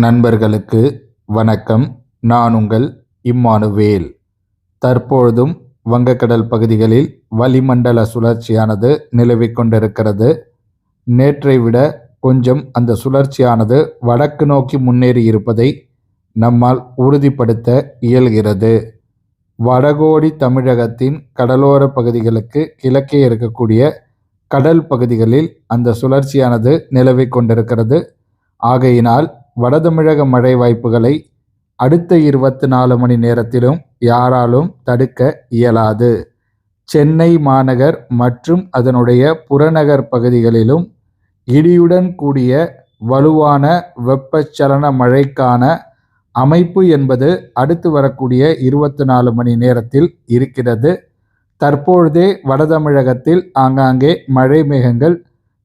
நண்பர்களுக்கு வணக்கம். நான் உங்கள் இம்மானுவேல். தற்பொழுதும் வங்கக்கடல் பகுதிகளில் வளிமண்டல சுழற்சியானது நிலவிக் கொண்டிருக்கிறது. நேற்றை விட கொஞ்சம் அந்த சுழற்சியானது வடக்கு நோக்கி முன்னேறி இருப்பதை நம்மால் உறுதிப்படுத்த இயல்கிறது. வடகோடி தமிழகத்தின் கடலோர பகுதிகளுக்கு கிழக்கே இருக்கக்கூடிய கடல் பகுதிகளில் அந்த சுழற்சியானது நிலவிக் கொண்டிருக்கிறது. ஆகையினால் வடதமிழக மழை வாய்ப்புகளை அடுத்த இருபத்தி நாலு மணி நேரத்திலும் யாராலும் தடுக்க இயலாது. சென்னை மாநகர் மற்றும் அதனுடைய புறநகர் பகுதிகளிலும் இடியுடன் கூடிய வலுவான வெப்பச்சலன மழைக்கான அமைப்பு என்பது அடுத்து வரக்கூடிய இருபத்தி நாலு மணி நேரத்தில் இருக்கிறது. தற்பொழுதே வடதமிழகத்தில் ஆங்காங்கே மழை மேகங்கள்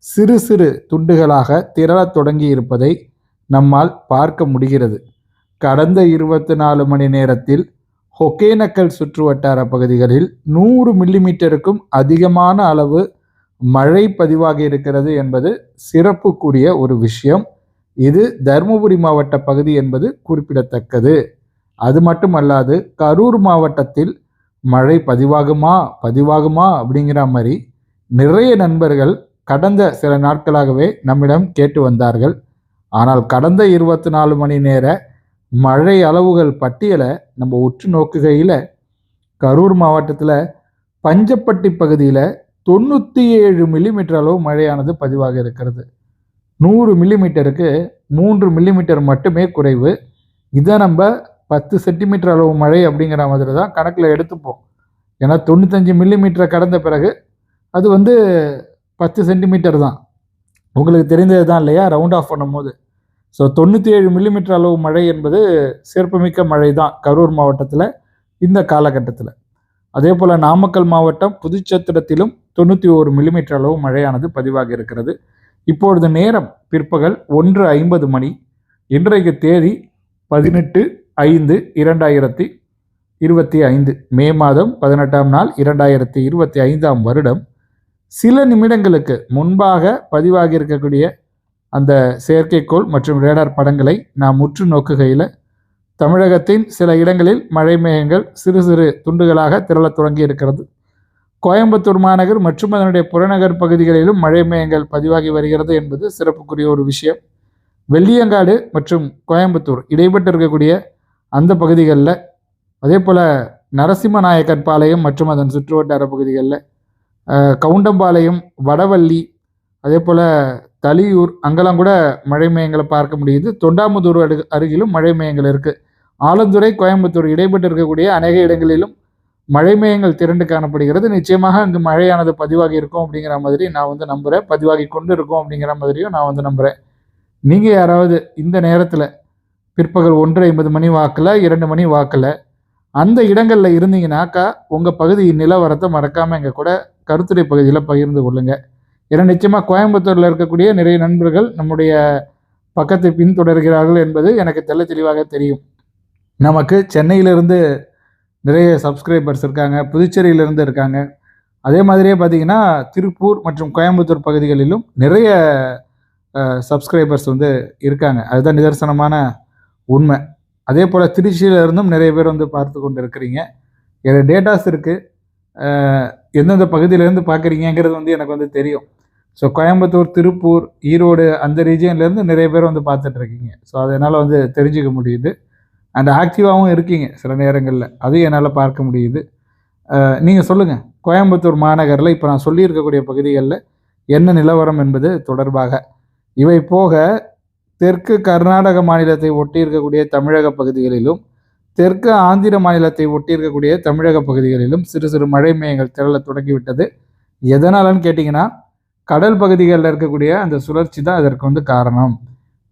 சிறு சிறு துண்டுகளாக திரளத் தொடங்கி இருப்பதை நம்மால் பார்க்க முடிகிறது. கடந்த இருபத்தி நாலு மணி நேரத்தில் ஒகேனக்கல் சுற்றுவட்டார பகுதிகளில் நூறு மில்லிமீட்டருக்கும் அதிகமான அளவு மழை பதிவாகி இருக்கிறது என்பது சிறப்புக்குரிய ஒரு விஷயம். இது தருமபுரி மாவட்ட பகுதி என்பது குறிப்பிடத்தக்கது. அது மட்டுமல்லாது கரூர் மாவட்டத்தில் மழை பதிவாகுமா பதிவாகுமா அப்படிங்கிற மாதிரி நிறைய நண்பர்கள் கடந்த சில நாட்களாகவே நம்மிடம் கேட்டு வந்தார்கள். ஆனால் கடந்த இருபத்தி நாலு மணி நேர மழை அளவுகள் பட்டியலை நம்ம உற்று நோக்குகையில் கரூர் மாவட்டத்தில் பஞ்சப்பட்டி பகுதியில் தொண்ணூற்றி ஏழு மில்லிமீட்டர் அளவு மழையானது பதிவாக இருக்கிறது. நூறு மில்லிமீட்டருக்கு மூன்று மில்லிமீட்டர் மட்டுமே குறைவு. இதை நம்ம பத்து சென்டிமீட்டர் அளவு மழை அப்படிங்கிற மாதிரி தான் கணக்கில் எடுத்துப்போம். ஏன்னா தொண்ணூத்தஞ்சு மில்லிமீட்டரை கடந்த பிறகு அது வந்து பத்து சென்டிமீட்டர் தான். உங்களுக்கு தெரிந்தது தான் இல்லையா? ரவுண்ட் ஆஃப் பண்ணும்போது. ஸோ தொண்ணூற்றி ஏழு மில்லிமீட்டர் அளவு மழை என்பது சிறப்புமிக்க மழை தான் கரூர் மாவட்டத்தில் இந்த காலகட்டத்தில். அதே போல் நாமக்கல் மாவட்டம் புதுச்சத்திரத்திலும் தொண்ணூற்றி ஒரு மில்லிமீட்டர் அளவு மழையானது பதிவாகி இருக்கிறது. இப்பொழுது நேரம் பிற்பகல் ஒன்று ஐம்பது மணி. இன்றைக்கு தேதி பதினெட்டு ஐந்து இரண்டாயிரத்தி இருபத்தி ஐந்து. மே மாதம் பதினெட்டாம் நாள் இரண்டாயிரத்தி இருபத்தி ஐந்தாம் வருடம். சில நிமிடங்களுக்கு முன்பாக பதிவாகி இருக்கக்கூடிய அந்த செயற்கைக்கோள் மற்றும் ரேடார் படங்களை நாம் உற்று நோக்குகையில் தமிழகத்தின் சில இடங்களில் மழை மேகங்கள் சிறு சிறு துண்டுகளாக திரளத் தொடங்கி இருக்கிறது கோயம்புத்தூர் மாநகர் மற்றும் அதனுடைய புறநகர் பகுதிகளிலும் மழை மேகங்கள் பதிவாகி வருகிறது என்பது சிறப்புக்குரிய ஒரு விஷயம். வெள்ளியங்காடு மற்றும் கோயம்புத்தூர் இடைப்பட்டு இருக்கக்கூடிய அந்த பகுதிகளில் அதே போல் நரசிம்மநாயக்கன் பாளையம் மற்றும் அதன் சுற்றுவட்டார பகுதிகளில் கவுண்டம்பாளையம் வடவள்ளி அதே போல் தலியூர் அங்கெல்லாம் கூட மழை மையங்களை பார்க்க முடியுது. தொண்டாமுதூர் அடு அருகிலும் மழை மையங்கள் இருக்குது ஆலந்துறை கோயம்புத்தூர் இடைப்பட்டு இருக்கக்கூடிய அநேக இடங்களிலும் மழை மையங்கள் திரண்டு காணப்படுகிறது. நிச்சயமாக அங்கு மழையானது பதிவாகி இருக்கும் அப்படிங்கிற மாதிரி நான் வந்து நம்புகிறேன் பதிவாகி கொண்டு இருக்கும் அப்படிங்கிற மாதிரியும் நான் வந்து நம்புகிறேன் நீங்கள் யாராவது இந்த நேரத்தில் பிற்பகல் ஒன்று ஐம்பது மணி வாக்கில் இரண்டு மணி வாக்கில் அந்த இடங்களில் இருந்தீங்கன்னாக்கா உங்கள் பகுதி நிலவரத்தை மறக்காமல் எங்கள் கூட கருத்துரை பகுதியில் பகிர்ந்து கொள்ளுங்கள் ஏன்னா நிச்சயமாக கோயம்புத்தூரில் இருக்கக்கூடிய நிறைய நண்பர்கள் நம்முடைய பக்கத்தை பின்தொடர்கிறார்கள் என்பது எனக்கு தெல்ல தெளிவாக தெரியும். நமக்கு சென்னையிலிருந்து நிறைய சப்ஸ்கிரைபர்ஸ் இருக்காங்க புதுச்சேரியிலிருந்து இருக்காங்க. அதே மாதிரியே பார்த்தீங்கன்னா திருப்பூர் மற்றும் கோயம்புத்தூர் பகுதிகளிலும் நிறைய சப்ஸ்கிரைபர்ஸ் வந்து இருக்காங்க. அதுதான் நிதர்சனமான உண்மை. அதே போல் திருச்சியிலிருந்தும் நிறைய பேர் வந்து பார்த்து கொண்டு இருக்கிறீங்க என்னோட டேட்டாஸ் இருக்குது எந்தெந்த பகுதியிலேருந்து பார்க்குறீங்கிறது வந்து எனக்கு வந்து தெரியும். ஸோ கோயம்புத்தூர் திருப்பூர் ஈரோடு அந்த ரீஜியன்லேருந்து நிறைய பேர் வந்து பார்த்துட்ருக்கீங்க ஸோ அதனால் வந்து தெரிஞ்சுக்க முடியுது. அண்ட் ஆக்டிவாகவும் இருக்கீங்க சில நேரங்களில். அதையும் என்னால் பார்க்க முடியுது. நீங்கள் சொல்லுங்கள் கோயம்புத்தூர் மாநகரில் இப்போ நான் சொல்லியிருக்கக்கூடிய பகுதிகளில் என்ன நிலவரம் என்பது தொடர்பாக. இவை போக தெற்கு கர்நாடக மாநிலத்தை ஒட்டியிருக்கக்கூடிய தமிழக பகுதிகளிலும் தெற்கு ஆந்திர மாநிலத்தை ஒட்டியிருக்கக்கூடிய தமிழக பகுதிகளிலும் சிறு சிறு மழை மேயங்கள் திரள தொடங்கிவிட்டது. எதனாலன்னு கேட்டிங்கன்னா கடல் பகுதிகளில் இருக்கக்கூடிய அந்த சுழற்சி தான் அதற்கு வந்து காரணம்.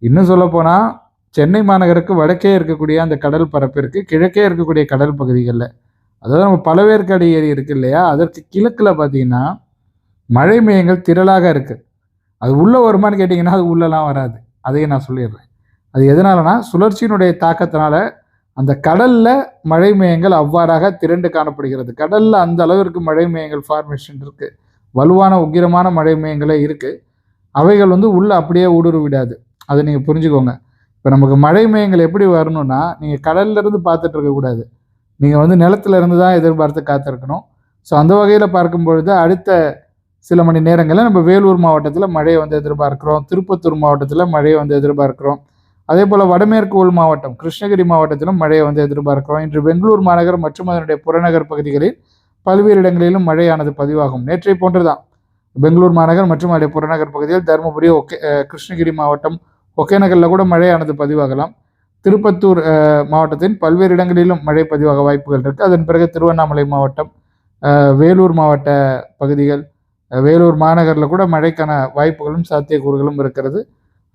இன்னும் சொல்லப்போனால் சென்னை மாநகருக்கு வடக்கே இருக்கக்கூடிய அந்த கடல் பரப்பிற்கு கிழக்கே இருக்கக்கூடிய கடல் பகுதிகளில் அதாவது நம்ம பழவேற்காடு ஏரி இருக்குது இல்லையா அதற்கு கிழக்கில் பார்த்தீங்கன்னா மழை மேயங்கள் திரளாக இருக்குது அது உள்ளே வருமானு கேட்டிங்கன்னா அது உள்ளெல்லாம் வராது. அதையும் நான் சொல்லிடுறேன். அது எதனாலனா சுழற்சியினுடைய தாக்கத்தினால அந்த கடலில் மழை மேயங்கள் அவ்வாறாக திரண்டு காணப்படுகிறது. கடலில் அந்த அளவிற்கு மழை மேயங்கள் ஃபார்மேஷன் இருக்குது வலுவான உக்கிரமான மழை மேயங்களே இருக்குது அவைகள் வந்து உள்ளே அப்படியே ஊடுருவிடாது அதை நீங்கள் புரிஞ்சுக்கோங்க. இப்போ நமக்கு மழை மேகங்கள் எப்படி வரணும்னா நீங்கள் கடல்லேருந்து பார்த்துட்டு இருக்கக்கூடாது நீங்கள் வந்து நிலத்துலேருந்து தான் எதிர்பார்த்து காத்திருக்கணும். ஸோ அந்த வகையில் பார்க்கும் பொழுது அடுத்த சில மணி நேரங்களில் நம்ம வேலூர் மாவட்டத்தில் மழையை வந்து எதிர்பார்க்குறோம். திருப்பத்தூர் மாவட்டத்தில் மழையை வந்து எதிர்பார்க்குறோம். அதே போல் வடமேற்கு உள் மாவட்டம் கிருஷ்ணகிரி மாவட்டத்திலும் மழையை வந்து எதிர்பார்க்கிறோம். இன்று பெங்களூர் மாநகர் மற்றும் அதனுடைய புறநகர் பகுதிகளில் பல்வேறு இடங்களிலும் மழையானது பதிவாகும். நேற்றை போன்றுதான் பெங்களூர் மாநகர் மற்றும் அதே புறநகர் பகுதியில் தருமபுரி ஒகே கிருஷ்ணகிரி மாவட்டம் ஒகேநகரில் கூட மழையானது பதிவாகலாம். திருப்பத்தூர் மாவட்டத்தின் பல்வேறு இடங்களிலும் மழை பதிவாக வாய்ப்புகள் இருக்குது அதன் பிறகு திருவண்ணாமலை மாவட்டம் வேலூர் மாவட்ட பகுதிகள் வேலூர் மாநகரில் கூட மழைக்கான வாய்ப்புகளும் சாத்தியக்கூறுகளும் இருக்கிறது.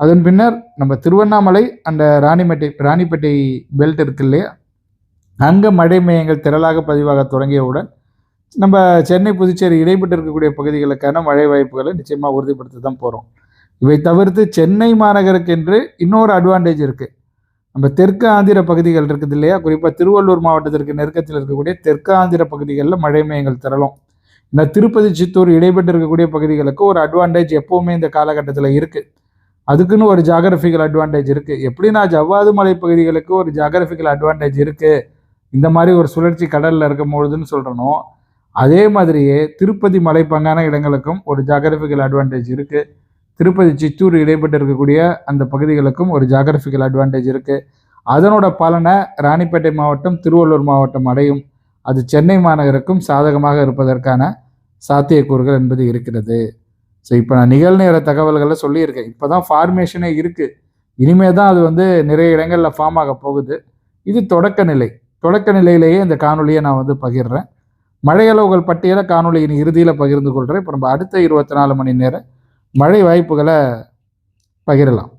அதன் பின்னர் நம்ம திருவண்ணாமலை அந்த ராணிமேட்டை ராணிப்பேட்டை பெல்ட் இருக்கு இல்லையா? அங்கே மழை மையங்கள் திரளாக பதிவாக தொடங்கியவுடன் நம்ம சென்னை புதுச்சேரி இடைப்பட்டு இருக்கக்கூடிய பகுதிகளுக்கான மழை வாய்ப்புகளை நிச்சயமாக உறுதிப்படுத்த தான் போகிறோம் இவை தவிர்த்து சென்னை மாநகருக்கு என்று இன்னொரு அட்வான்டேஜ் இருக்குது நம்ம தெற்கு ஆந்திர பகுதிகள் இருக்குது இல்லையா? குறிப்பாக திருவள்ளூர் மாவட்டத்திற்கு நெருக்கத்தில் இருக்கக்கூடிய தெற்கு ஆந்திர பகுதிகளில் மழை மையங்கள் திரளும். இந்த திருப்பதி சித்தூர் இடைப்பட்டு இருக்கக்கூடிய பகுதிகளுக்கு ஒரு அட்வான்டேஜ் எப்போவுமே இந்த காலகட்டத்தில் இருக்குது அதுக்குன்னு ஒரு ஜாகிரபிக்கல் அட்வான்டேஜ் இருக்குது எப்படின்னா ஜவ்வாது மலை பகுதிகளுக்கு ஒரு ஜாகிரபிக்கல் அட்வான்டேஜ் இருக்குது இந்த மாதிரி ஒரு சுழற்சி கடலில் இருக்கும் பொழுதுன்னு சொல்கிறனோ அதே மாதிரியே திருப்பதி மலைப்பங்கான இடங்களுக்கும் ஒரு ஜாகிரபிக்கல் அட்வான்டேஜ் இருக்குது திருப்பதி சித்தூர் இடைப்பட்டு இருக்கக்கூடிய அந்த பகுதிகளுக்கும் ஒரு ஜாகிரபிக்கல் அட்வான்டேஜ் இருக்குது அதனோட பலனை ராணிப்பேட்டை மாவட்டம் திருவள்ளூர் மாவட்டம் அடையும். அது சென்னை மாநகருக்கும் சாதகமாக இருப்பதற்கான சாத்தியக்கூறுகள் என்பது இருக்கிறது. ஸோ இப்போ நான் நிகழ்நேர தகவல்களை சொல்லியிருக்கேன். இப்போ தான் ஃபார்மேஷனே இருக்குது இனிமே தான் அது வந்து நிறைய இடங்களில் ஃபார்ம் ஆக போகுது. இது தொடக்க நிலை. தொடக்க நிலையிலேயே இந்த காணொலியை நான் வந்து பகிர்றேன். மழையளவுகள் பட்டியலை காணொலியின் இறுதியில் பகிர்ந்து கொள்கிறேன் இப்போ நம்ம அடுத்த இருபத்தி நாலு மணி நேரம் மழை வாய்ப்புகளை பகிரலாம்.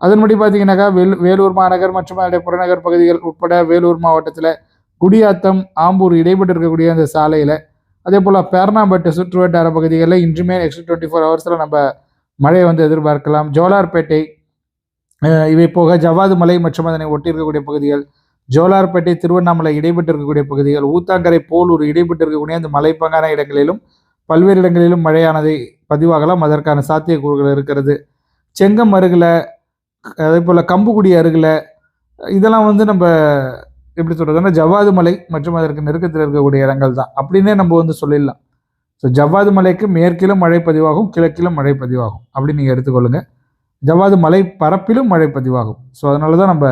அதன்படி பார்த்தீங்கன்னாக்கா வேலு வேலூர் மாநகர் மற்றும் அதனுடைய புறநகர் பகுதிகள் உட்பட வேலூர் மாவட்டத்தில் குடியாத்தம் ஆம்பூர் இடைப்பட்டு இருக்கக்கூடிய அந்த சாலையில் அதே போல் பேர்னாம்பட்டு சுற்று வட்டார பகுதிகளில் இன்றுமே நெக்ஸ்ட் டுவெண்ட்டி ஃபோர் ஹவர்ஸில் நம்ம மழையை வந்து எதிர்பார்க்கலாம். ஜோலார்பேட்டை இவை போக ஜவ்வாது மலை மற்றும் அதனை ஒட்டி இருக்கக்கூடிய பகுதிகள் ஜோலார்பேட்டை திருவண்ணாமலை இடைப்பட்டு இருக்கக்கூடிய பகுதிகள் ஊத்தாங்கரை போலூர் இடைப்பட்டு இருக்கக்கூடிய அந்த மலைப்பங்கான இடங்களிலும் பல்வேறு இடங்களிலும் மழையானதை பதிவாகலாம். அதற்கான சாத்தியக்கூறுகள் இருக்கிறது. செங்கம் அருகில் அதே போல் கம்புக்குடி அருகில் இதெல்லாம் வந்து நம்ம எப்படி சொல்கிறதுன்னா ஜவ்வாது மலை மற்றும் அதற்கு நெருக்கத்தில் இருக்கக்கூடிய இடங்கள் தான். அப்படின்னே நம்ம வந்து சொல்லிடலாம். ஸோ ஜவ்வாது மலைக்கு மேற்கிலும் மழை பதிவாகும் கிழக்கிலும் மழை பதிவாகும். அப்படின்னு நீங்கள் எடுத்துக்கொள்ளுங்க. ஜவ்வாது மலை பரப்பிலும் மழை பதிவாகும். ஸோ அதனால தான் நம்ம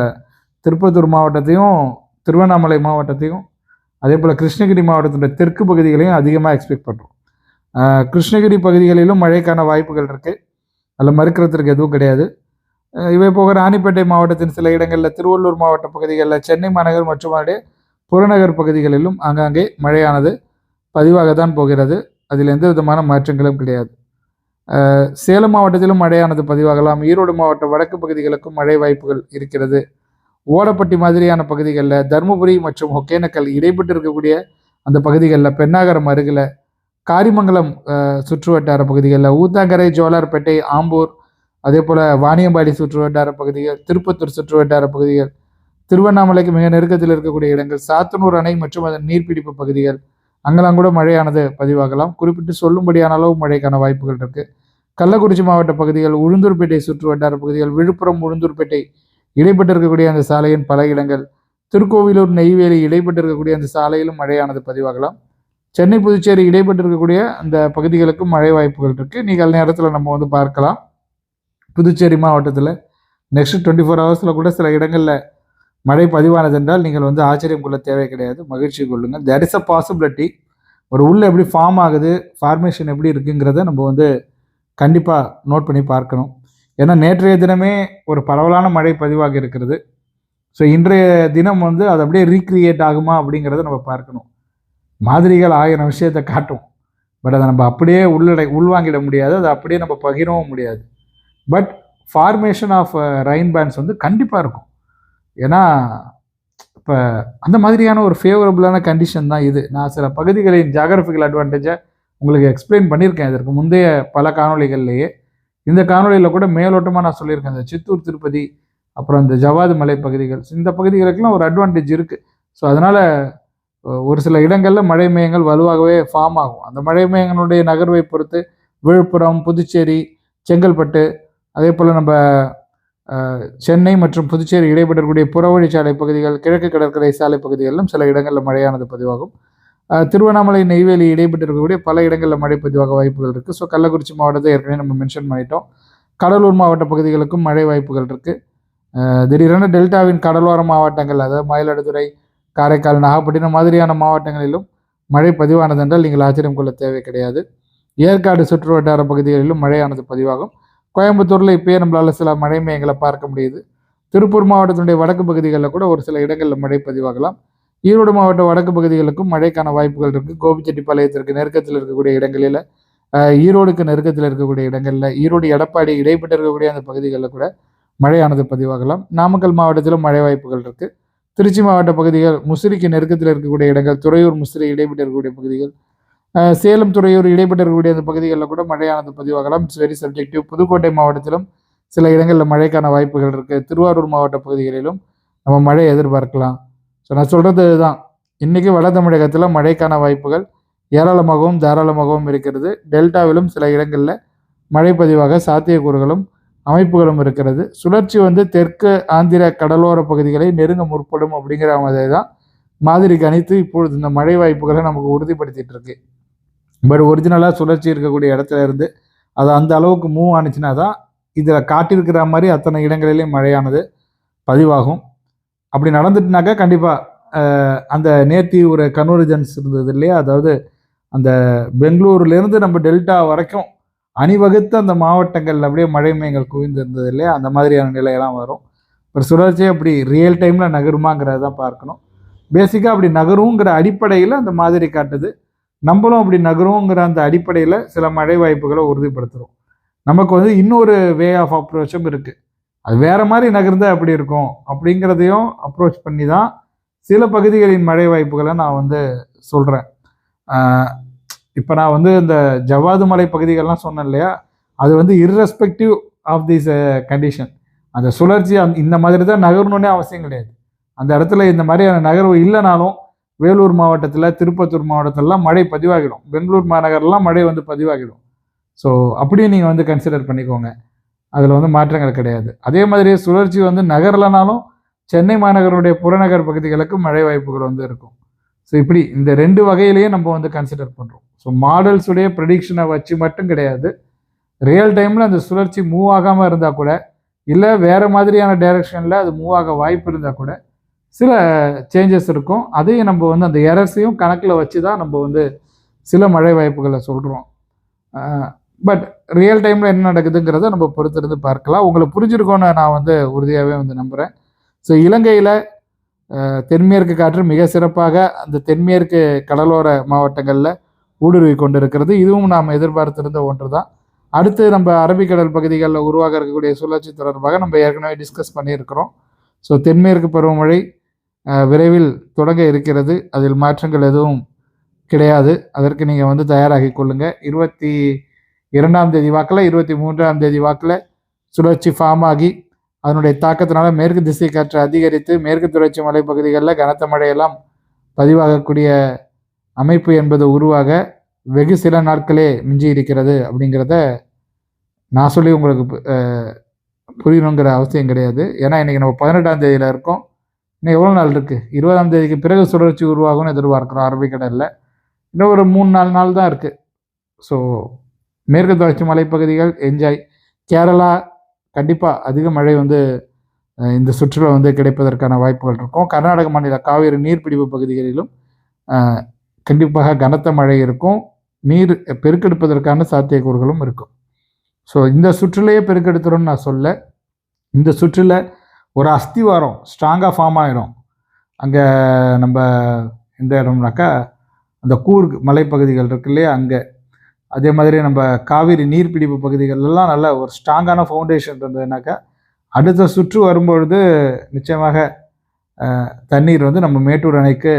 திருப்பத்தூர் மாவட்டத்தையும் திருவண்ணாமலை மாவட்டத்தையும் அதே போல் கிருஷ்ணகிரி மாவட்டத்தோட தெற்கு பகுதிகளையும் அதிகமாக எக்ஸ்பெக்ட் பண்ணுறோம் கிருஷ்ணகிரி பகுதிகளிலும் மழைக்கான வாய்ப்புகள் இருக்குது அதில் மறுக்கிறதுக்கு எதுவும் கிடையாது. இவை போக ராணிப்பேட்டை மாவட்டத்தின் சில இடங்களில் திருவள்ளூர் மாவட்ட பகுதிகளில் சென்னை மாநகர் மற்றும் அதனுடைய புறநகர் பகுதிகளிலும் ஆங்காங்கே மழையானது பதிவாக தான் போகிறது. அதில் எந்த விதமான மாற்றங்களும் கிடையாது. சேலம் மாவட்டத்திலும் மழையானது பதிவாகலாம். ஈரோடு மாவட்ட வடக்கு பகுதிகளுக்கும் மழை வாய்ப்புகள் இருக்கிறது. ஓடப்பட்டி மாதிரியான பகுதிகளில் தருமபுரி மற்றும் ஒகேனக்கல் இடைப்பட்டு இருக்கக்கூடிய அந்த பகுதிகளில் பெண்ணாகரம் அருகில் காரிமங்கலம் சுற்று வட்டார பகுதிகளில் ஊத்தாங்கரை ஜோலார்பேட்டை ஆம்பூர் அதே போல் வாணியம்பாடி சுற்று வட்டார பகுதிகள் திருப்பத்தூர் சுற்று வட்டார பகுதிகள் திருவண்ணாமலைக்கு மிக நெருக்கத்தில் இருக்கக்கூடிய இடங்கள் சாத்தனூர் அணை மற்றும் அதன் நீர்பிடிப்பு பகுதிகள். அங்கெல்லாம் கூட மழையானது பதிவாகலாம். குறிப்பிட்டு சொல்லும்படியான அளவு மழைக்கான வாய்ப்புகள் இருக்குது கள்ளக்குறிச்சி மாவட்ட பகுதிகள் உளுந்தூர்பேட்டை சுற்று வட்டார பகுதிகள் விழுப்புரம் உளுந்தூர்பேட்டை இடைப்பட்டு இருக்கக்கூடிய அந்த சாலையின் பல இடங்கள் திருக்கோவிலூர் நெய்வேலி இடைப்பட்டு இருக்கக்கூடிய அந்த சாலையிலும் மழையானது பதிவாகலாம். சென்னை புதுச்சேரி இடைப்பட்டு இருக்கக்கூடிய அந்த பகுதிகளுக்கும் மழை வாய்ப்புகள் இருக்குது நீங்கள் நேரத்தில் நம்ம வந்து பார்க்கலாம். புதுச்சேரி மாவட்டத்தில் நெக்ஸ்ட் டுவெண்ட்டி ஃபோர் ஹவர்ஸில் கூட சில இடங்களில் மழை பதிவானது என்றால் நீங்கள் வந்து ஆச்சரியம் கொள்ள தேவை கிடையாது. மகிழ்ச்சி கொள்ளுங்கள். தேர் இஸ் அ பாசிபிலிட்டி ஒரு உள்ள எப்படி ஃபார்ம் ஆகுது ஃபார்மேஷன் எப்படி இருக்குங்கிறத நம்ம வந்து கண்டிப்பாக நோட் பண்ணி பார்க்கணும். ஏன்னா நேற்றைய தினமே ஒரு பரவலான மழை பதிவாக இருக்கிறது. ஸோ இன்றைய தினம் வந்து அது அப்படியே ரீக்ரியேட் ஆகுமா அப்படிங்கிறத நம்ம பார்க்கணும். மாதிரிகள் ஆயிரம் விஷயத்தை காட்டும். பட் அதை நம்ம அப்படியே உள்ளடை உள்வாங்கிட முடியாது. அதை அப்படியே நம்ம பகிரவும் முடியாது. But formation of rain bands வந்து கண்டிப்பாக இருக்கும். ஏன்னா இப்போ அந்த மாதிரியான ஒரு ஃபேவரபுளான கண்டிஷன் தான் இது. நான் சில பகுதிகளின் ஜாகிரபிக்கல் அட்வான்டேஜை உங்களுக்கு எக்ஸ்பிளைன் பண்ணியிருக்கேன். இதற்கு முந்தைய பல காணொளிகள்லேயே. இந்த காணொளியில் கூட மேலோட்டமாக நான் சொல்லியிருக்கேன். இந்த சித்தூர் திருப்பதி அப்புறம் இந்த ஜவாது மலை பகுதிகள். இந்த பகுதிகளுக்கெல்லாம் ஒரு அட்வான்டேஜ் இருக்குது ஸோ அதனால் ஒரு சில இடங்களில் மழை மேகங்கள் வலுவாகவே ஃபார்ம் ஆகும். அந்த மழை மேகங்களுடைய நகர்வை பொறுத்து விழுப்புரம் புதுச்சேரி செங்கல்பட்டு அதே போல் நம்ம சென்னை மற்றும் புதுச்சேரி இடைப்படக்கூடிய புறவழிச்சாலை பகுதிகள் கிழக்கு கடற்கரை சாலை பகுதிகளிலும் சில இடங்களில் மழையானது பதிவாகும். திருவண்ணாமலை நெய்வேலி இடைப்பட்டிருக்கக்கூடிய பல இடங்களில் மழை பதிவாக வாய்ப்புகள் இருக்குது ஸோ கள்ளக்குறிச்சி மாவட்டத்தை ஏற்கனவே நம்ம மென்ஷன் பண்ணிட்டோம். கடலூர் மாவட்ட பகுதிகளுக்கும் மழை வாய்ப்புகள் இருக்குது திடீரென டெல்டாவின் கடலோர மாவட்டங்கள் அதாவது மயிலாடுதுறை காரைக்கால் நாகப்பட்டினம் மாதிரியான மாவட்டங்களிலும் மழை பதிவானது என்றால் நீங்கள் ஆச்சரியம் கொள்ள தேவை கிடையாது. ஏற்காடு சுற்று வட்டார பகுதிகளிலும் மழையானது பதிவாகும். கோயம்புத்தூரில் இப்போயே நம்மளால் சில மழை மேகங்களை பார்க்க முடியுது. திருப்பூர் மாவட்டத்தினுடைய வடக்கு பகுதிகளில் கூட ஒரு சில இடங்களில் மழை பதிவாகலாம். ஈரோடு மாவட்ட வடக்கு பகுதிகளுக்கும் மழைக்கான வாய்ப்புகள் இருக்குது கோபிச்செட்டிப்பாளையத்திற்கு நெருக்கத்தில் இருக்கக்கூடிய இடங்களில் ஈரோடுக்கு நெருக்கத்தில் இருக்கக்கூடிய இடங்களில் ஈரோடு எடப்பாடி இடைப்பட்டு இருக்கக்கூடிய அந்த பகுதிகளில் கூட மழையானது பதிவாகலாம். நாமக்கல் மாவட்டத்திலும் மழை வாய்ப்புகள் இருக்குது திருச்சி மாவட்ட பகுதிகள் முசிறிக்கு நெருக்கத்தில் இருக்கக்கூடிய இடங்கள் துறையூர் முசிறி இடைப்பட்டு இருக்கக்கூடிய பகுதிகள் சேலம் துறையூர் இடைப்பட்டு இருக்கக்கூடிய அந்த பகுதிகளில் கூட மழையானது பதிவாகலாம். இட்ஸ் வெரி சப்ஜெக்டிவ் புதுக்கோட்டை மாவட்டத்திலும் சில இடங்களில் மழைக்கான வாய்ப்புகள் இருக்குது திருவாரூர் மாவட்ட பகுதிகளிலும் நம்ம மழை எதிர்பார்க்கலாம். ஸோ நான் சொல்கிறது இதுதான். இன்றைக்கி வட தமிழகத்தில் மழைக்கான வாய்ப்புகள் ஏராளமாகவும் தாராளமாகவும் இருக்கிறது. டெல்டாவிலும் சில இடங்களில் மழை பதிவாக சாத்தியக்கூறுகளும் அமைப்புகளும் இருக்கிறது. சுழற்சி வந்து தெற்கு ஆந்திர கடலோர பகுதிகளை நெருங்க முற்படும் அப்படிங்கிற மாதிரி தான் மாதிரி கணித்து இப்பொழுது இந்த மழை வாய்ப்புகளை நமக்கு உறுதிப்படுத்திட்டு இருக்கு பட் ஒரிஜினலாக சுழற்சி இருக்கக்கூடிய இடத்துல இருந்து அது அந்த அளவுக்கு மூவ் ஆனிச்சுன்னா தான் இதில் காட்டியிருக்கிற மாதிரி அத்தனை இடங்களிலேயும் மழையானது பதிவாகும். அப்படி நடந்துட்டுனாக்கா கண்டிப்பாக அந்த நேத்தி ஒரு கன்வர்ஜன்ஸ் இருந்தது இல்லையா? அதாவது அந்த பெங்களூர்லேருந்து நம்ம டெல்டா வரைக்கும் அணிவகுத்து அந்த மாவட்டங்கள் அப்படியே மழை மேங்கள் குவிந்து இருந்தது இல்லையா? அந்த மாதிரியான நிலையெல்லாம் வரும். ஒரு சுழற்சியை அப்படி ரியல் டைமில் நகருமாங்கிறத தான் பார்க்கணும். பேசிக்காக அப்படி நகருங்கிற அடிப்படையில் அந்த மாதிரி காட்டுது. நம்மளும் அப்படி நகருங்கிற அந்த அடிப்படையில் சில மழை வாய்ப்புகளை உறுதிப்படுத்துகிறோம் நமக்கு வந்து இன்னொரு வே ஆஃப் அப்ரோச்சும் இருக்குது அது வேறு மாதிரி நகர்ந்தால் அப்படி இருக்கும்? அப்படிங்கிறதையும் அப்ரோச் பண்ணி தான் சில பகுதிகளின் மழை வாய்ப்புகளை நான் வந்து சொல்கிறேன் இப்போ நான் வந்து இந்த ஜவ்வாது மலை பகுதிகள்லாம் சொன்னேன் இல்லையா? அது வந்து இர்ரெஸ்பெக்டிவ் ஆஃப் திஸ் கண்டிஷன் அந்த சுழற்சி அந் இந்த மாதிரி தான் நகரணுன்னே அவசியம் கிடையாது. அந்த இடத்துல இந்த மாதிரியான நகர்வு இல்லைனாலும் வேலூர் மாவட்டத்தில் திருப்பத்தூர் மாவட்டத்திலலாம் மழை பதிவாகிடும். பெங்களூர் மாநகர்லாம் மழை வந்து பதிவாகிடும். ஸோ அப்படியே நீங்கள் வந்து கன்சிடர் பண்ணிக்கோங்க. அதில் வந்து மாற்றங்கள் கிடையாது. அதே மாதிரி சுழற்சி வந்து நகரலனாலும் சென்னை மாநகருடைய புறநகர் பகுதிகளுக்கு மழை வாய்ப்புகள் வந்து இருக்கும். ஸோ இப்படி இந்த ரெண்டு வகையிலேயே நம்ம வந்து கன்சிடர் பண்ணுறோம் ஸோ மாடல்ஸுடைய ப்ரெடிக்ஷனை வச்சு மட்டும் கிடையாது. ரியல் டைமில் அந்த சுழற்சி மூவ் ஆகாமல் இருந்தால் கூட இல்லை வேறு மாதிரியான டைரக்ஷனில் அது மூவ் ஆக வாய்ப்பு இருந்தால் கூட சில சேஞ்சஸ் இருக்கும். அதையும் நம்ம வந்து அந்த எரர்ஸையும் கணக்கில் வச்சு தான் நம்ம வந்து சில மழை வாய்ப்புகளை சொல்கிறோம் பட் ரியல் டைமில் என்ன நடக்குதுங்கிறத நம்ம பொறுத்திருந்து பார்க்கலாம். உங்களுக்கு புரிஞ்சிருக்கோன்னு நான் வந்து உறுதியாகவே வந்து நம்புகிறேன் ஸோ இலங்கையில் தென்மேற்கு காற்று மிக சிறப்பாக அந்த தென்மேற்கு கடலோர மாவட்டங்களில் ஊடுருவி கொண்டிருக்கிறது. இதுவும் நாம் எதிர்பார்த்திருந்த ஒன்று தான் அடுத்து நம்ம அரபிக்கடல் பகுதிகளில் உருவாக இருக்கக்கூடிய சுழற்சி தொடர்பாக நம்ம ஏற்கனவே டிஸ்கஸ் பண்ணியிருக்கிறோம். ஸோ தென்மேற்கு பருவமழை விரைவில் தொடங்க இருக்கிறது. அதில் மாற்றங்கள் எதுவும் கிடையாது. அதற்கு நீங்கள் வந்து தயாராகி கொள்ளுங்கள் இருபத்தி இரண்டாம் தேதி வாக்கில் இருபத்தி மூன்றாம் தேதி வாக்கில் சுழற்சி ஃபார்ம் ஆகி அதனுடைய தாக்கத்தினால மேற்கு திசை காற்று அதிகரித்து மேற்கு தொடர்ச்சி மலைப்பகுதிகளில் கனத்த மழையெல்லாம் பதிவாகக்கூடிய அமைப்பு என்பது உருவாக வெகு சில நாட்களே மிஞ்சி இருக்கிறது அப்படிங்கிறத நான் சொல்லி உங்களுக்கு பு- புரியணுங்கிற அவசியம் கிடையாது. ஏன்னா இன்றைக்கி நம்ம பதினெட்டாம் தேதியில் இருக்கோம். இன்னும் எவ்வளோ நாள் இருக்குது இருபதாம் தேதிக்கு பிறகு சுழற்சி உருவாகும்னு எதிர்பார்க்குறோம். அரபிக்கடலில். இன்னும் ஒரு மூணு நாலு நாள் தான் இருக்குது ஸோ மேற்கு தொடர்ச்சி மலைப்பகுதிகள் என்ஜாய் கேரளா கண்டிப்பாக அதிக மழை வந்து இந்த சுற்றுலா வந்து கிடைப்பதற்கான வாய்ப்புகள் இருக்கும். கர்நாடக மாநில காவிரி நீர்பிடிப்பு பகுதிகளிலும் கண்டிப்பாக கனத்த மழை இருக்கும். நீர் பெருக்கெடுப்பதற்கான சாத்தியக்கூறுகளும் இருக்கும். ஸோ இந்த சுற்றுலையே பெருக்கெடுத்துரும்னு நான் சொல்ல இந்த சுற்றுல ஒரு அஸ்திவாரம் ஸ்ட்ராங்காக ஃபார்ம் ஆயிடும் அங்கே நம்ம எந்த இடம்னாக்கா அந்த கூர்க் மலைப்பகுதிகள் இருக்கு இல்லையா அங்கே அதே மாதிரி நம்ம காவிரி நீர்பிடிப்பு பகுதிகளெல்லாம் நல்ல ஒரு ஸ்ட்ராங்கான ஃபவுண்டேஷன் இருந்ததுனாக்கா அடுத்த சுற்று வரும்பொழுது நிச்சயமாக தண்ணீர் வந்து நம்ம மேட்டூர் அணைக்கு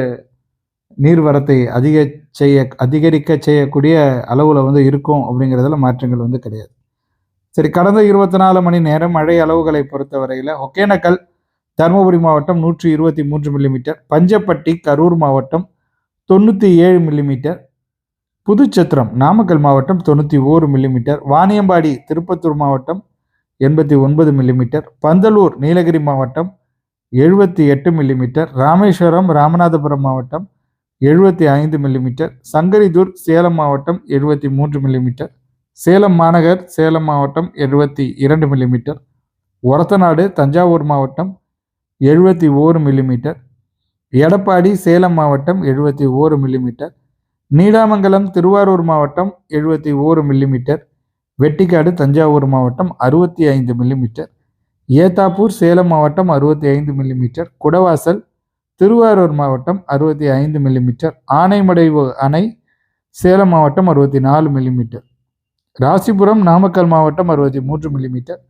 நீர்வரத்தை அதிக செய்ய அதிகரிக்க செய்யக்கூடிய அளவில் வந்து இருக்கும் அப்படிங்கிறதுல மாற்றங்கள் வந்து கிடையாது. சரி கடந்த இருபத்தி நாலு மணி நேரம் மழை அளவுகளை பொறுத்தவரையில் ஒகேனக்கல் தருமபுரி மாவட்டம் நூற்றி இருபத்தி மூன்று மில்லிமீட்டர் பஞ்சப்பட்டி கரூர் மாவட்டம் தொண்ணூற்றி ஏழு மில்லிமீட்டர் புதுச்சத்திரம் நாமக்கல் மாவட்டம் தொண்ணூற்றி ஓரு மில்லிமீட்டர் வாணியம்பாடி திருப்பத்தூர் மாவட்டம் எண்பத்தி ஒன்பது மில்லிமீட்டர் பந்தலூர் நீலகிரி மாவட்டம் எழுபத்தி எட்டு மில்லிமீட்டர் ராமேஸ்வரம் ராமநாதபுரம் மாவட்டம் எழுபத்தி ஐந்து மில்லிமீட்டர் சங்கரிதூர் சேலம் மாவட்டம் எழுபத்தி மூன்று மில்லிமீட்டர் சேலம் மாநகர் சேலம் மாவட்டம் எழுபத்தி இரண்டு மில்லிமீட்டர் ஒரத்தநாடு தஞ்சாவூர் மாவட்டம் எழுபத்தி ஓரு மில்லிமீட்டர் எடப்பாடி சேலம் மாவட்டம் எழுபத்தி ஓரு மில்லிமீட்டர் நீடாமங்கலம் திருவாரூர் மாவட்டம் எழுபத்தி ஓரு மில்லிமீட்டர் வெட்டிக்காடு தஞ்சாவூர் மாவட்டம் அறுபத்தி ஐந்து மில்லிமீட்டர் ஏத்தாப்பூர் சேலம் மாவட்டம் அறுபத்தி ஐந்து மில்லிமீட்டர் குடவாசல் திருவாரூர் மாவட்டம் அறுபத்தி ஐந்து மில்லிமீட்டர் ஆனைமடை அணை சேலம் மாவட்டம் அறுபத்தி நாலு மில்லிமீட்டர் ராசிபுரம் நாமக்கல் மாவட்டம் அறுபத்தி மூன்று மில்லிமீட்டர்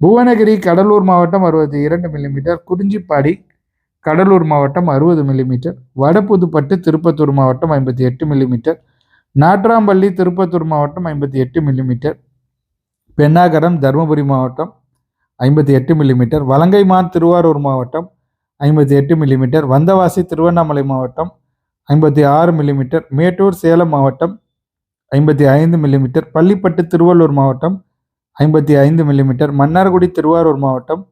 புவனகிரி கடலூர் மாவட்டம் அறுபத்தி இரண்டு மில்லிமீட்டர் குறிஞ்சிப்பாடி கடலூர் மாவட்டம் அறுபது மில்லிமீட்டர் வடபுதுப்பட்டு திருப்பத்தூர் மாவட்டம் ஐம்பத்தி எட்டு மில்லிமீட்டர் நாட்ராம்பள்ளி திருப்பத்தூர் மாவட்டம் ஐம்பத்தி எட்டு மில்லிமீட்டர் பெண்ணாகரம் தருமபுரி மாவட்டம் ஐம்பத்தி எட்டு மில்லிமீட்டர் வலங்கைமான் திருவாரூர் மாவட்டம் ஐம்பத்தி எட்டு மில்லிமீட்டர் வந்தவாசி திருவண்ணாமலை மாவட்டம் ஐம்பத்தி ஆறு மில்லிமீட்டர் மேட்டூர் சேலம் மாவட்டம் ஐம்பத்தி ஐந்து மில்லிமீட்டர் பள்ளிப்பட்டு திருவள்ளூர் மாவட்டம் ஐம்பத்தி ஐந்து மில்லிமீட்டர் மன்னார்குடி திருவாரூர் மாவட்டம்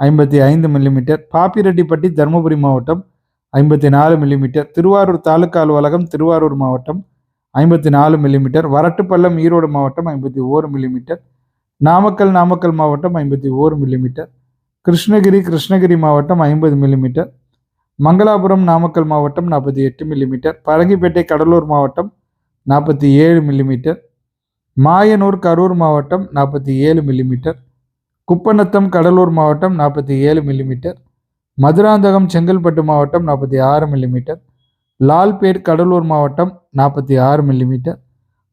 ஐம்பத்தி ஐந்து மில்லிமீட்டர். பாப்பிரெட்டிப்பட்டி தருமபுரி மாவட்டம் ஐம்பத்தி நாலு மில்லிமீட்டர். திருவாரூர் தாலுக்கா அலுவலகம் திருவாரூர் மாவட்டம் ஐம்பத்தி நாலு மில்லிமீட்டர். வரட்டுப்பள்ளம் ஈரோடு மாவட்டம் ஐம்பத்தி ஓரு மில்லிமீட்டர். நாமக்கல் நாமக்கல் மாவட்டம் ஐம்பத்தி ஓரு மில்லிமீட்டர். கிருஷ்ணகிரி கிருஷ்ணகிரி மாவட்டம் ஐம்பது மில்லிமீட்டர். மங்களாபுரம் நாமக்கல் மாவட்டம் நாற்பத்தி எட்டு மில்லிமீட்டர். பழங்கிப்பேட்டை கடலூர் மாவட்டம் நாற்பத்தி ஏழு மில்லிமீட்டர். மாயனூர் கரூர் மாவட்டம் நாற்பத்தி ஏழு மில்லிமீட்டர். குப்பநத்தம் கடலூர் மாவட்டம் நாற்பத்தி ஏழு மில்லிமீட்டர் மதுராந்தகம் செங்கல்பட்டு மாவட்டம் நாற்பத்தி ஆறு மில்லிமீட்டர் லால்பேட் கடலூர் மாவட்டம் நாற்பத்தி ஆறு மில்லிமீட்டர்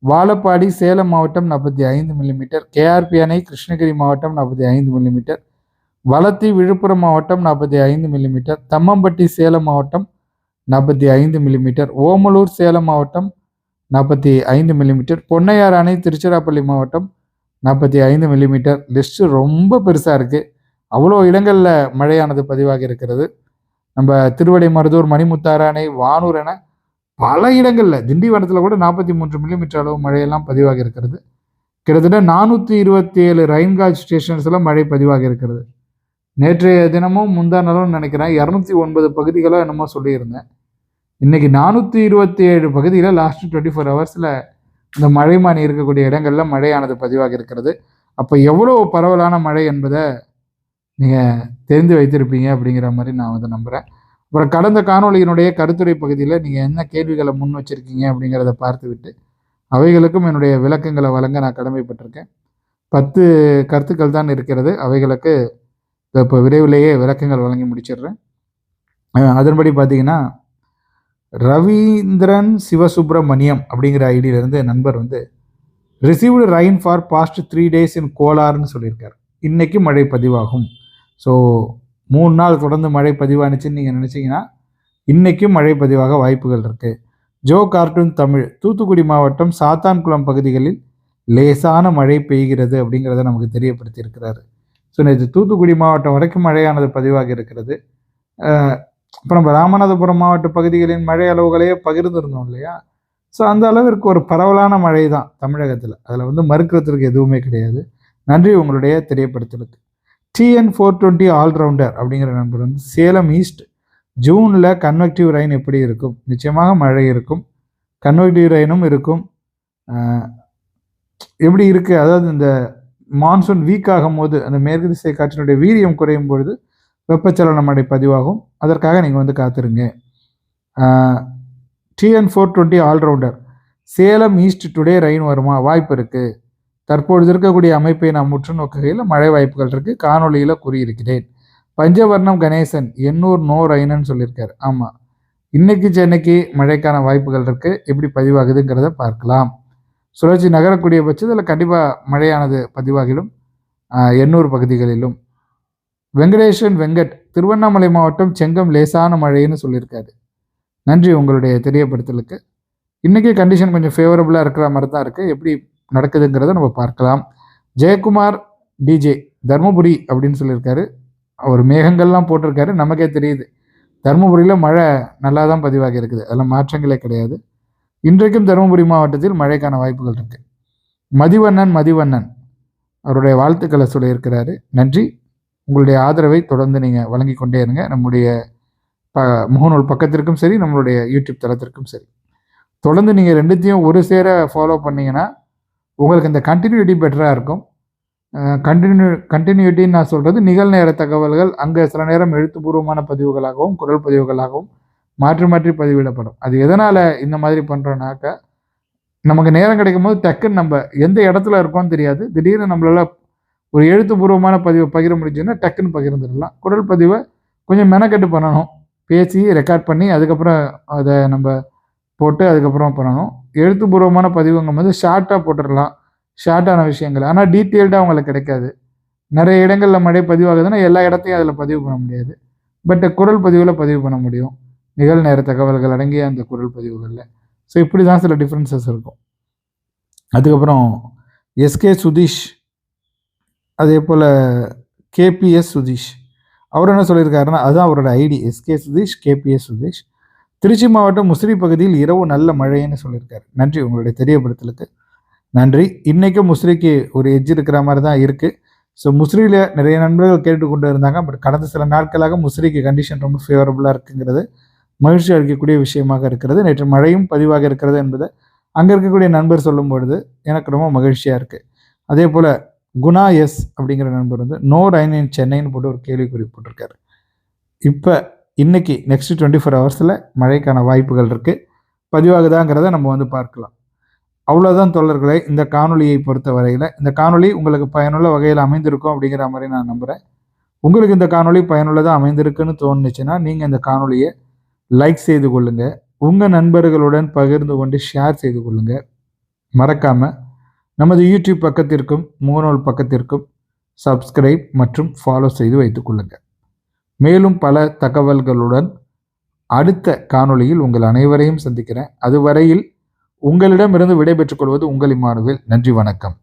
வாழப்பாடி சேலம் மாவட்டம் நாற்பத்தி ஐந்து மில்லிமீட்டர் கேஆர்பி அணை கிருஷ்ணகிரி மாவட்டம் நாற்பத்தி ஐந்து மில்லிமீட்டர் வளத்தி விழுப்புரம் மாவட்டம் நாற்பத்தி ஐந்து மில்லிமீட்டர் தம்மம்பட்டி சேலம் மாவட்டம் நாற்பத்தி ஐந்து மில்லிமீட்டர் ஓமலூர் சேலம் மாவட்டம் நாற்பத்தி ஐந்து மில்லிமீட்டர் பொன்னையார் அணை திருச்சிராப்பள்ளி மாவட்டம் நாற்பத்தி ஐந்து மில்லிமீட்டர் லிஸ்ட்டு ரொம்ப பெருசாக இருக்குது அவ்வளோ இடங்களில் மழையானது பதிவாகி இருக்கிறது. நம்ம திருவடை மருதூர் மணிமுத்தாறு அணை வானூர் என பல இடங்களில் திண்டிவனத்தில் கூட நாற்பத்தி மூன்று மில்லிமீட்டர் அளவு மழையெல்லாம் பதிவாகி இருக்கிறது. கிட்டத்தட்ட நானூற்றி இருபத்தி ஏழு ரயின்காஜ் ஸ்டேஷன்ஸில் மழை பதிவாகி இருக்கிறது. நேற்றைய தினமும் முந்தா நாளும் நினைக்கிறேன் இரநூத்தி ஒன்பது பகுதிகளோ என்னமோ சொல்லியிருந்தேன். இன்றைக்கி நானூற்றி இருபத்தி ஏழு பகுதியில் லாஸ்ட் டுவெண்ட்டி ஃபோர் ஹவர்ஸில் இந்த மழைமானி இருக்கக்கூடிய இடங்களில் மழையானது பதிவாக இருக்கிறது. அப்போ எவ்வளோ பரவலான மழை என்பதை நீங்கள் தெரிந்து வைத்திருப்பீங்க அப்படிங்கிற மாதிரி நான் வந்து நம்புகிறேன் அப்புறம் கடந்த காணொலியினுடைய கருத்துரை பகுதியில் நீங்கள் என்ன கேள்விகளை முன் வச்சுருக்கீங்க அப்படிங்கிறத பார்த்துவிட்டு அவைகளுக்கும் என்னுடைய விளக்கங்களை வழங்க நான் கடமைப்பட்டிருக்கேன். பத்து கருத்துக்கள் தான் இருக்கிறது. அவைகளுக்கு இப்போ விரைவிலேயே விளக்கங்கள் வழங்கி முடிச்சிடுறேன். அதன்படி பார்த்தீங்கன்னா ரவீந்திரன் சிவசுப்ரமணியம் அப்படிங்கிற ஐடியிலேருந்து நண்பர் வந்து received rain for past three days in கோலார்னு சொல்லியிருக்கார். இன்றைக்கி மழை பதிவாகும். ஸோ மூணு நாள் தொடர்ந்து மழை பதிவானுச்சுன்னு நீங்கள் நினச்சிங்கன்னா இன்றைக்கும் மழை பதிவாக வாய்ப்புகள் இருக்குது ஜோ கார்ட்டூன் தமிழ் தூத்துக்குடி மாவட்டம் சாத்தான்குளம் பகுதிகளில் லேசான மழை பெய்கிறது அப்படிங்கிறத நமக்கு தெரியப்படுத்தியிருக்கிறாரு. ஸோ நேற்று தூத்துக்குடி மாவட்டம் வரைக்கும் மழையானது பதிவாகி இருக்கிறது. இப்போ நம்ம ராமநாதபுரம் மாவட்ட பகுதிகளின் மழை அளவுகளையே பகிர்ந்துருந்தோம் இல்லையா? ஸோ அந்த அளவிற்கு ஒரு பரவலான மழை தான் தமிழகத்தில். அதில் வந்து மறுக்கிறதுக்கு எதுவுமே கிடையாது. நன்றி உங்களுடைய தெரியப்படுத்தலுக்கு டிஎன் ஃபோர் டுவெண்ட்டி ஆல்ரவுண்டர் அப்படிங்கிற நண்பர் வந்து சேலம் ஈஸ்ட் ஜூனில் கன்வெக்டிவ் ரெயின் எப்படி இருக்கும்? நிச்சயமாக மழை இருக்கும். கன்வெக்டிவ் ரெயினும் இருக்கும். எப்படி இருக்குது அதாவது இந்த மான்சூன் வீக் ஆகும் போது அந்த மேற்கு திசை காற்றினுடைய வீரியம் குறையும் பொழுது வெப்பச்சலன மழை பதிவாகும். அதற்காக நீங்கள் வந்து காத்துருங்க. TN four twenty all rounder Salem east today rain வருமா? வாய்ப்பு இருக்குது தற்பொழுது இருக்கக்கூடிய அமைப்பை நாம் முற்று நோக்குகையில் மழை வாய்ப்புகள் இருக்குது காணொலியில் கூறியிருக்கிறேன். பஞ்சவர்ணம் கணேசன் எண்ணூர் நோ ரெயின்னு சொல்லியிருக்காரு. ஆமாம் இன்னைக்கு சென்னைக்கு மழைக்கான வாய்ப்புகள் இருக்குது எப்படி பதிவாகுதுங்கிறத பார்க்கலாம். சுழற்சி நகரக்கூடிய பட்சத்தில் கண்டிப்பாக மழையானது பதிவாகிடும் எண்ணூர் பகுதிகளிலும். வெங்கடேஷன் வெங்கட் திருவண்ணாமலை மாவட்டம் செங்கம் லேசான மழைன்னு சொல்லியிருக்காரு. நன்றி உங்களுடைய தெரியப்படுத்தலுக்கு. இன்றைக்கி கண்டிஷன் கொஞ்சம் ஃபேவரபுளாக இருக்கிற மாதிரி தான் இருக்குது எப்படி நடக்குதுங்கிறத நம்ம பார்க்கலாம். ஜெயக்குமார் டிஜே தருமபுரி அப்படின்னு சொல்லியிருக்காரு. அவர் மேகங்கள்லாம் போட்டிருக்காரு. நமக்கே தெரியுது. தருமபுரியில் மழை நல்லா தான் பதிவாகி இருக்குது. அதெல்லாம் மாற்றங்களே கிடையாது. இன்றைக்கும் தருமபுரி மாவட்டத்தில் மழைக்கான வாய்ப்புகள் இருக்குது மதிவண்ணன் மதிவண்ணன். அவருடைய வாழ்த்துக்களை சொல்லியிருக்கிறாரு. நன்றி. உங்களுடைய ஆதரவை தொடர்ந்து நீங்கள் வழங்கி கொண்டே இருங்க. நம்முடைய ப முகநூல் பக்கத்திற்கும் சரி நம்மளுடைய யூடியூப் தளத்திற்கும் சரி. தொடர்ந்து நீங்கள் ரெண்டுத்தையும் ஒரு சேர ஃபாலோ பண்ணிங்கன்னா உங்களுக்கு இந்த கண்டினியூட்டி பெட்டராக இருக்கும். கண்டினியூ கண்டினியூட்டின்னு நான் சொல்கிறது நிகழ்நேர தகவல்கள் அங்கே சில நேரம் எழுத்துப்பூர்வமான பதிவுகளாகவும் குரல் பதிவுகளாகவும் மாற்றி மாற்றி பதிவிடப்படும். அது எதனால் இந்த மாதிரி பண்ணுறோன்னாக்க நமக்கு நேரம் கிடைக்கும் போது டக்குன்னு நம்ம எந்த இடத்துல இருக்கோம்னு தெரியாது. திடீர்னு நம்மளால ஒரு எழுத்துப்பூர்வமான பதிவை பகிர முடிஞ்சுன்னா டக்குன்னு பகிர்ந்துடலாம். குரல் பதிவை கொஞ்சம் மெனக்கெட்டு பண்ணணும். பேசி ரெக்கார்ட் பண்ணி அதுக்கப்புறம் அதை நம்ம போட்டு அதுக்கப்புறம் பண்ணணும். எழுத்துப்பூர்வமான பதிவுங்கும் போது ஷார்ட்டாக போட்டுடலாம். ஷார்ட்டான விஷயங்கள். ஆனால் டீட்டெயில்டாக அவங்களுக்கு கிடைக்காது. நிறைய இடங்களில் மழை பதிவாகுதுன்னா எல்லா இடத்தையும் அதில் பதிவு பண்ண முடியாது. பட் குரல் பதிவில் பதிவு பண்ண முடியும். நிகழ்நேர தகவல்கள் அடங்கிய அந்த குரல் பதிவுகளில். ஸோ இப்படி தான் சில டிஃப்ரென்சஸ் இருக்கும். அதுக்கப்புறம் எஸ்கே சுதீஷ் அதே போல் கேபிஎஸ் சுதீஷ். அவர் என்ன சொல்லியிருக்காருன்னா அதுதான் அவரோட ID. SK Sudheesh KPS Sudheesh. Trichy மாவட்டம் முசிறி பகுதியில் இரவு நல்ல மழைன்னு சொல்லியிருக்காரு. நன்றி உங்களுடைய தெரியப்படுத்தலுக்கு. நன்றி. இன்றைக்கும் முசிறிக்கு ஒரு எஜ் இருக்கிற மாதிரி தான் இருக்குது ஸோ முசிறியில் நிறைய நண்பர்கள் கேட்டு கொண்டு இருந்தாங்க. பட் கடந்த சில நாட்களாக முசிறிக்கு கண்டிஷன் ரொம்ப ஃபேவரபுளாக இருக்குங்கிறது மகிழ்ச்சி அளிக்கக்கூடிய விஷயமாக இருக்கிறது. நேற்று மழையும் பதிவாக இருக்கிறது என்பதை அங்கே இருக்கக்கூடிய நண்பர் சொல்லும் பொழுது எனக்கு ரொம்ப மகிழ்ச்சியாக இருக்குது அதே போல் குணா எஸ் அப்படிங்கிற நண்பர் வந்து நோ ரைன் இன் சென்னைன்னு போட்டு ஒரு கேள்விக்குறி போட்டிருக்காரு. இப்போ இன்னைக்கு நெக்ஸ்ட் டுவெண்ட்டி ஃபோர் ஹவர்ஸில் மழைக்கான வாய்ப்புகள் இருக்குது பதிவாகுதாங்கிறத நம்ம வந்து பார்க்கலாம். அவ்வளோதான் தொடர்களை இந்த காணொலியை பொறுத்த வரையில் இந்த காணொலி உங்களுக்கு பயனுள்ள வகையில் அமைந்திருக்கும் அப்படிங்கிற மாதிரி நான் நம்புகிறேன் உங்களுக்கு இந்த காணொலி பயனுள்ளதாக அமைந்திருக்குன்னு தோணுச்சுன்னா நீங்கள் இந்த காணொலியை லைக் செய்து கொள்ளுங்கள் உங்கள் நண்பர்களுடன் பகிர்ந்து கொண்டு ஷேர் செய்து கொள்ளுங்கள் மறக்காமல் நமது யூடியூப் பக்கத்திற்கும் முகநூல் பக்கத்திற்கும் சப்ஸ்கிரைப் மற்றும் ஃபாலோ செய்து வைத்துக் கொள்ளுங்கள் மேலும் பல தகவல்களுடன் அடுத்த காணொளியில் உங்கள் அனைவரையும் சந்திக்கிறேன். அதுவரையில் உங்களிடமிருந்து விடைபெற்றுக் கொள்வது உங்கள் இம்மானுவேல். நன்றி வணக்கம்.